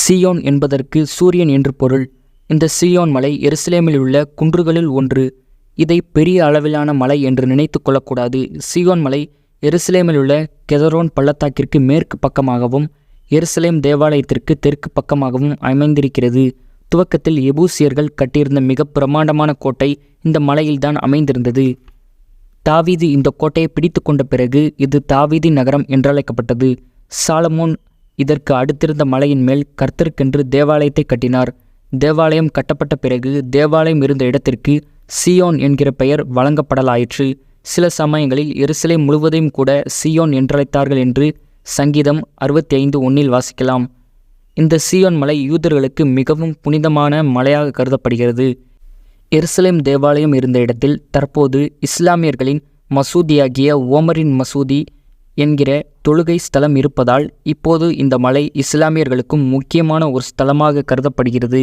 Zion என்பதற்கு சூரியன் என்று பொருள். இந்த சியோன் மலை எருசலேமில் உள்ள குன்றுகளில் ஒன்று. இதை பெரிய அளவிலான மலை என்று நினைத்து கொள்ளக்கூடாது. சியோன் மலை எருசலேமில் உள்ள கெதரோன் பள்ளத்தாக்கிற்கு மேற்கு பக்கமாகவும் எருசலேம் தேவாலயத்திற்கு தெற்கு பக்கமாகவும் அமைந்திருக்கிறது. துவக்கத்தில் எபூசியர்கள் கட்டியிருந்த மிக பிரமாண்டமான கோட்டை இந்த மலையில்தான் அமைந்திருந்தது. தாவீது இந்த கோட்டையை பிடித்து கொண்ட பிறகு இது தாவீதி நகரம் என்றழைக்கப்பட்டது. சாலமோன் இதற்கு அடுத்திருந்த மலையின் மேல் கர்த்தருக்கென்று தேவாலயத்தை கட்டினார். தேவாலயம் கட்டப்பட்ட பிறகு தேவாலயம் இருந்த இடத்திற்கு சியோன் என்கிற பெயர் வழங்கப்படலாயிற்று. சில சமயங்களில் எருசலேம் முழுவதையும் கூட சியோன் என்றழைத்தார்கள் என்று சங்கீதம் அறுபத்தி ஐந்து ஒன்னில் வாசிக்கலாம். இந்த சியோன் மலை யூதர்களுக்கு மிகவும் புனிதமான மலையாக கருதப்படுகிறது. எருசலேம் தேவாலயம் இருந்த இடத்தில் தற்போது இஸ்லாமியர்களின் மசூதியாகிய ஓமரின் மசூதி என்கிற தொழுகை ஸ்தலம் இருப்பதால் இப்போது இந்த மலை இஸ்லாமியர்களுக்கும் முக்கியமான ஒரு ஸ்தலமாக கருதப்படுகிறது.